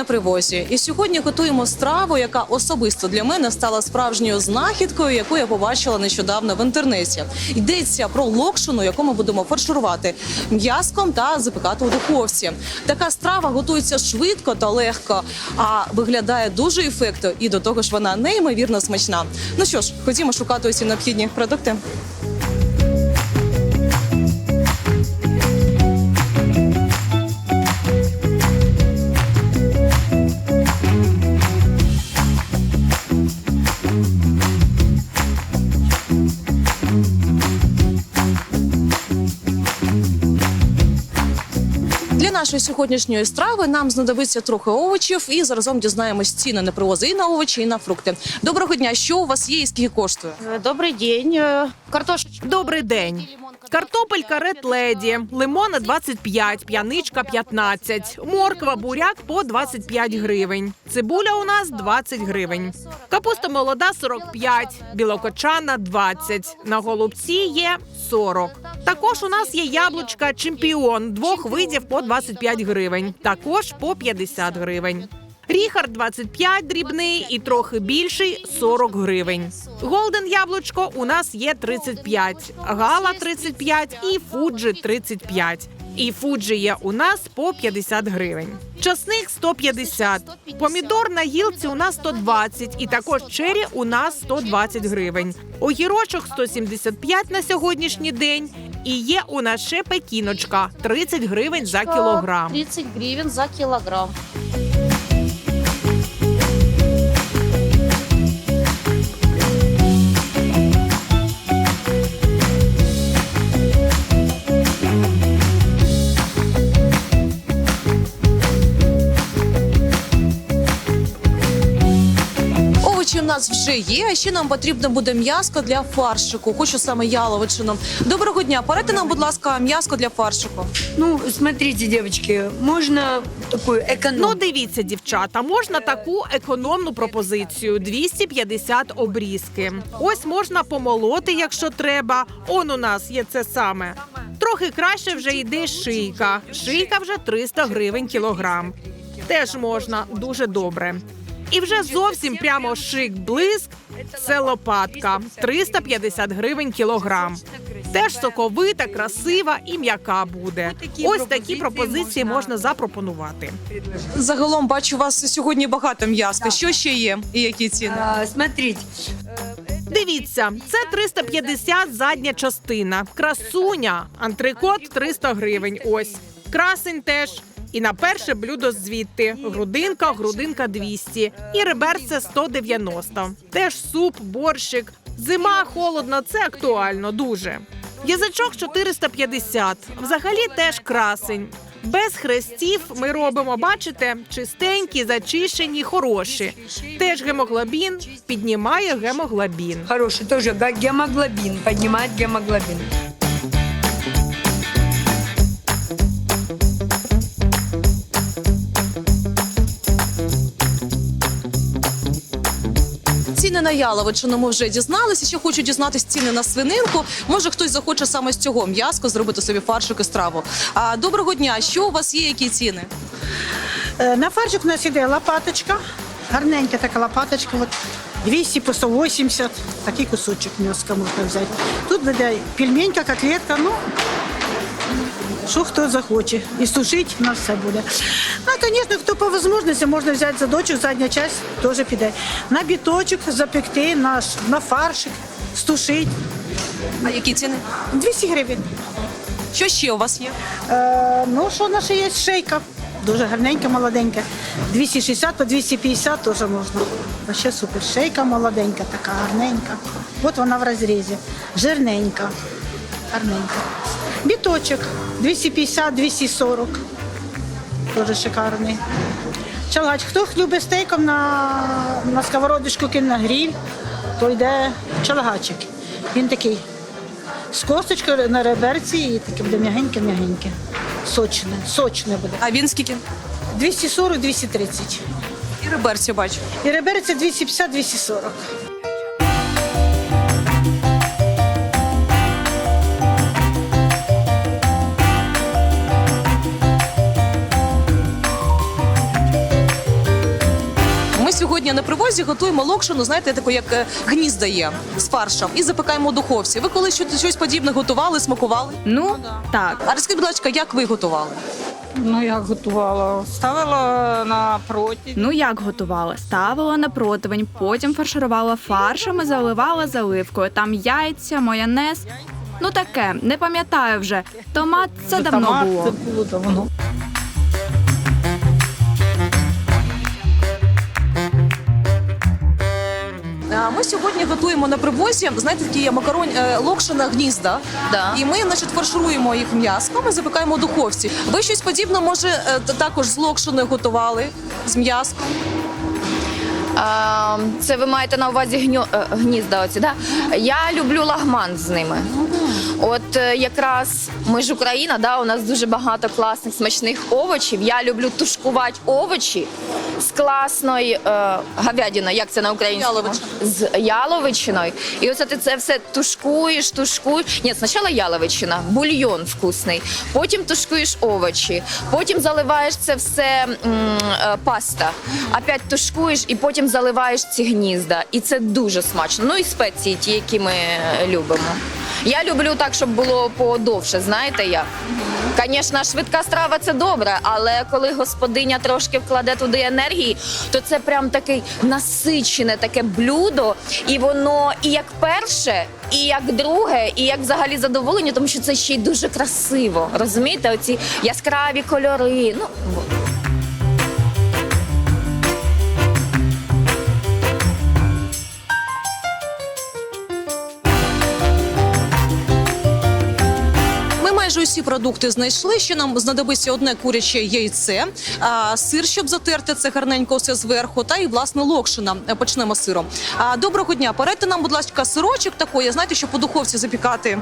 На привозі, і сьогодні готуємо страву, яка особисто для мене стала справжньою знахідкою, яку я побачила нещодавно в інтернеті. Йдеться про локшину, яку ми будемо фарширувати м'яском та запекати у духовці. Така страва готується швидко та легко, а виглядає дуже ефектно, і до того ж вона неймовірно смачна. Ну що ж, ходімо шукати усі необхідні продукти. нашої сьогоднішньої страви нам знадобиться трохи овочів, і заразом дізнаємось ціни на привози і на овочі, і на фрукти. Доброго дня! Що у вас є і скільки коштує? Э, Добрый день. Э, Картошечка. Добрий день. Картопелька Ред Леді, лимона 25, п'яничка 15, морква, буряк по 25 гривень. Цибуля у нас 20 гривень. Капуста молода 45, білокочана 20. На голубці є 40. Також у нас є яблучка чемпіон двох видів по 25 гривень. Також по 50 гривень. Ріхард 25 дрібний і трохи більший 40 гривень. Голден яблучко у нас є 35, гала 35 і фуджі 35. І фуджі є у нас по 50 гривень. Часник 150. Помідор на гілці у нас 120 і також чері у нас 120 гривень. Огірочок 175 на сьогоднішній день. І є у нас ще пекіночка 30 гривень за кілограм. 30 гривен за килограмм. Нас вже є. А ще нам потрібно буде м'яско для фаршику. Хочу саме яловичину. Доброго дня. Порадьте нам, будь ласка, м'яско для фаршику. Ну, смотрите, девочки, можно такую Ну, дивіться, дівчата, можна таку економну пропозицію 250 обрізки. Ось можна помолоти, якщо треба. Он у нас є це саме. Трохи краще вже йде шийка. Шийка вже 300 гривень кілограм. Теж можна дуже добре. І вже зовсім прямо шик блиск. Це лопатка 350 гривень кілограм. Теж соковита, красива і м'яка буде. Ось такі пропозиції можна запропонувати. Загалом бачу у вас сьогодні багато м'яска. Що ще є і які ціни? А, смотрите, Дивіться, це 350 задня частина. Красуня, антрикот 300 гривень. Ось красень теж. І на перше блюдо звідти грудинка, грудинка 200 і реберце 190. Теж суп, борщик. Зима холодно, це актуально дуже. Язичок 450. Взагалі теж красень. Без хрестів ми робимо, бачите, чистенькі, зачищені, хороші. Теж гемоглобін піднімає гемоглобін. хороший тоже га- гемоглобин, поднимает Ціни на яловичину ми вже дізналися. Ще хочу дізнатися ціни на свининку. Може, хтось захоче саме з цього м'яско зробити собі фаршик і страву. А доброго дня. Що у вас є? Які ціни? Е, На фаршик у нас іде лопаточка, гарненька така лопаточка, от 200 по 180, такий кусочок м'яска можна взяти. Тут буде пельменька, котлетка, ну, що хто захоче. І сушити на все буде. Ну, звісно, хто по можливості, можна взяти задочок, задня часть теж піде. На біточок запекти, на, на фаршик, стушити. А які ціни? 200 гривень. Що ще у вас є? Е, ну, що наша є шейка. Дуже гарненька, молоденька. 260 по 250 теж можна. Вообще супер. Шейка молоденька, така гарненька. От вона в розрізі. Жирненька. Гарненька. Біточок 250-240. Дуже шикарний. Чалагач, хто любить стейком на, на сковородочку кине на гриль, то йде чалагачик. Він такий з косточкою на реберці і таке буде м'ягеньке-м'ягеньке. Сочне, сочне буде. А він скільки? 240-230. І реберцю бачу. І реберця 250-240. Сьогодні на привозі готуємо локшину, знаєте, таку як е, гнізда є з фаршем, і запекаємо у духовці. Ви коли щось, подібне готували, смакували? Ну так. А розкажіть, будь ласка, як ви готували? Ну, як готувала? Ставила на проті. Ну як готувала? Ставила на противень, потім фарширувала фаршем і заливала заливкою. Там яйця, майонез. Ну таке, не пам'ятаю вже. Томат це давно було. Це було давно. Сьогодні готуємо на привозі. Знаєте, такі є макарон е, локшина гнізда. Да. І ми, значить, фаршируємо їх м'яском і запекаємо у духовці. Ви щось подібне, може, е, також з локшиною готували з м'яском? А, це ви маєте на увазі гньо, е, гнізда оці, да? Я люблю лагман з ними. От якраз ми ж Україна, да, у нас дуже багато класних смачних овочів. Я люблю тушкувати овочі з класною е, говядиною, як це на українському? Яловичина. З яловичиною. І оце ти це все тушкуєш, тушкуєш. Ні, спочатку яловичина, бульйон вкусний, потім тушкуєш овочі, потім заливаєш це все м, е, паста, опять тушкуєш і потім заливаєш ці гнізда. І це дуже смачно. Ну і спеції, ті, які ми е, любимо. Я люблю так, щоб було подовше, знаєте як? Звісно, швидка страва це добре, але коли господиня трошки вкладе туди енергії, то це прям таке насичене таке блюдо, і воно і як перше, і як друге, і як взагалі задоволення, тому що це ще й дуже красиво. Розумієте, оці яскраві кольори. Ну Ми продукти знайшли. Ще нам знадобиться одне куряче яйце, сир, щоб затерти це гарненько все зверху, та і власне локшина. Е, Почнемо з сиром. Доброго дня. Порадьте нам, будь ласка, сирочок такий, знаєте, щоб у духовці запікати.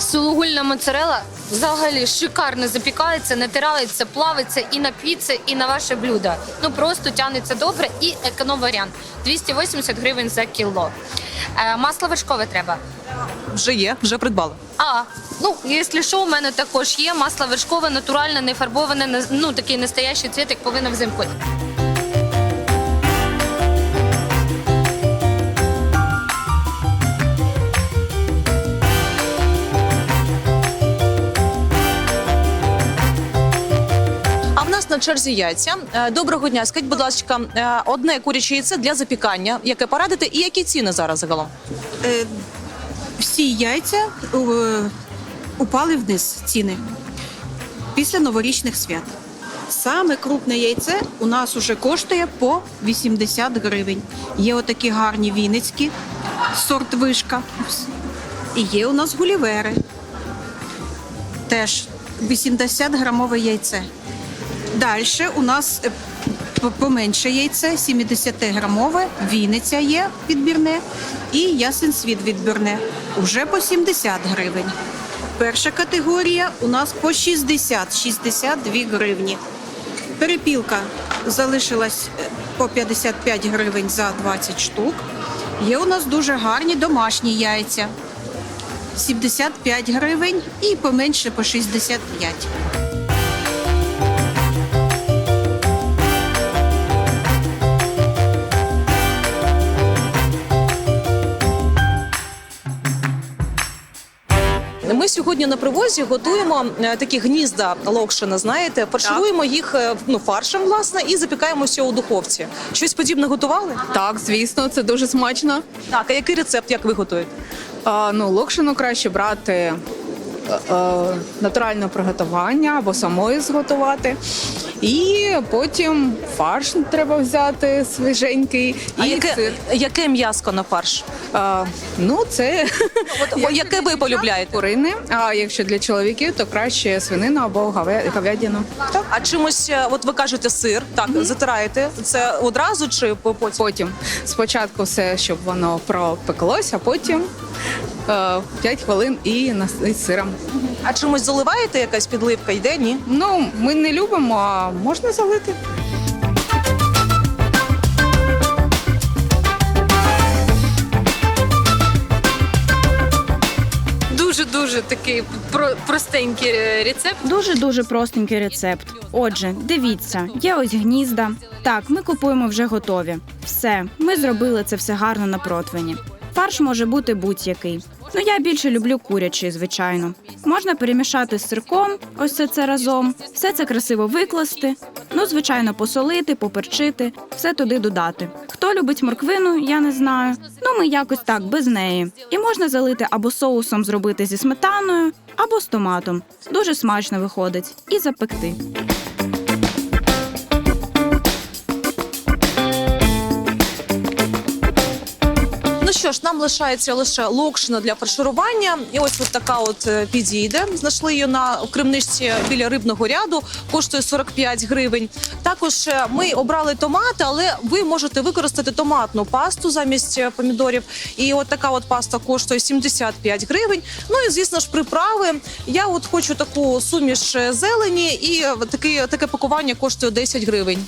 Сулугульна моцарела взагалі шикарно запікається, натирається, плавиться і на піци, і на ваше блюдо. Ну просто тягнеться добре і економ варіант 280 гривень за кіло. Е, масло вершкове треба. Вже є, вже придбали. А, ну, якщо що, у мене також є масло вершкове, натуральне, не фарбоване, ну такий настоящий цвіт, як повинен взимку. Черзі яйця. Е, Доброго дня. Скажіть, будь ласка, е, одне куряче яйце для запікання, яке порадите, і які ціни зараз загалом? Е, всі яйця е, упали вниз ціни після новорічних свят. Саме крупне яйце у нас уже коштує по 80 гривень. Є отакі гарні вінницькі, сорт вишка. І є у нас гулівери. Теж 80 грамове яйце. Далі у нас е, поменше яйце, 70-грамове, Вінниця є відбірне і ясен світ відбірне. Уже по 70 гривень. Перша категорія у нас по 60, 62 гривні. Перепілка залишилась е, по 55 гривень за 20 штук. Є у нас дуже гарні домашні яйця. 75 гривень і поменше по 65. Ми сьогодні на привозі готуємо е, такі гнізда локшина. Знаєте, фаршируємо їх е, ну фаршем, власне, і запікаємося у духовці. Щось подібне готували? Так, звісно, це дуже смачно. Так, а який рецепт, як ви готуєте? А, ну, локшину краще брати е, е, натуральне приготування або самої зготувати. І потім фарш треба взяти свіженький А і яке, сир. яке м'яско на фарш? А, ну, це От, о, яке ви полюбляєте? курини. А якщо для чоловіків, то краще свинину або говя- говядину. Так. А чимось, е, от ви кажете, сир, так, затираєте. Це одразу чи по- потім? Потім спочатку все, щоб воно пропеклося, а потім е, 5 хвилин і з сиром. А чимось заливаєте якась підливка? Йде, ні? Ну, ми не любимо, а можна залити. Дуже дуже такий про- простенький е, рецепт. Дуже дуже простенький рецепт. Отже, дивіться, є ось гнізда. Так, ми купуємо вже готові. Все, ми зробили це все гарно на противні. Фарш може бути будь-який. Ну я більше люблю курячий, звичайно. Можна перемішати з сирком, ось це, це разом, все це красиво викласти. Ну, звичайно, посолити, поперчити, все туди додати. Хто любить морквину, я не знаю. Ну, ми якось так без неї. І можна залити або соусом зробити зі сметаною, або з томатом. Дуже смачно виходить. І запекти. Ну що ж, нам лишається лише локшина для фарширування. І ось от така от е, підійде. Знайшли її на кримничці біля рибного ряду. Коштує 45 гривень. Також е, ми обрали томати, але ви можете використати томатну пасту замість е, помідорів. І от така от паста коштує 75 гривень. Ну і звісно ж, приправи. Я от хочу таку суміш зелені, і таке, таке пакування коштує 10 гривень.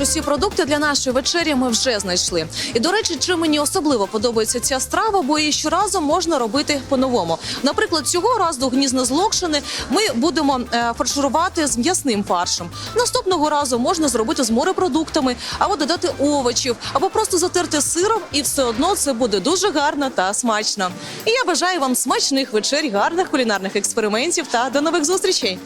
Ну ж, усі продукти для нашої вечері ми вже знайшли. І до речі, чим мені особливо подобається ця страва, бо її щоразу можна робити по-новому. Наприклад, цього разу гнізно з локшини ми будемо е, фарширувати з м'ясним фаршем. Наступного разу можна зробити з морепродуктами, або додати овочів, або просто затерти сиром, і все одно це буде дуже гарно та смачно. І я бажаю вам смачних вечер, гарних кулінарних експериментів та до нових зустрічей.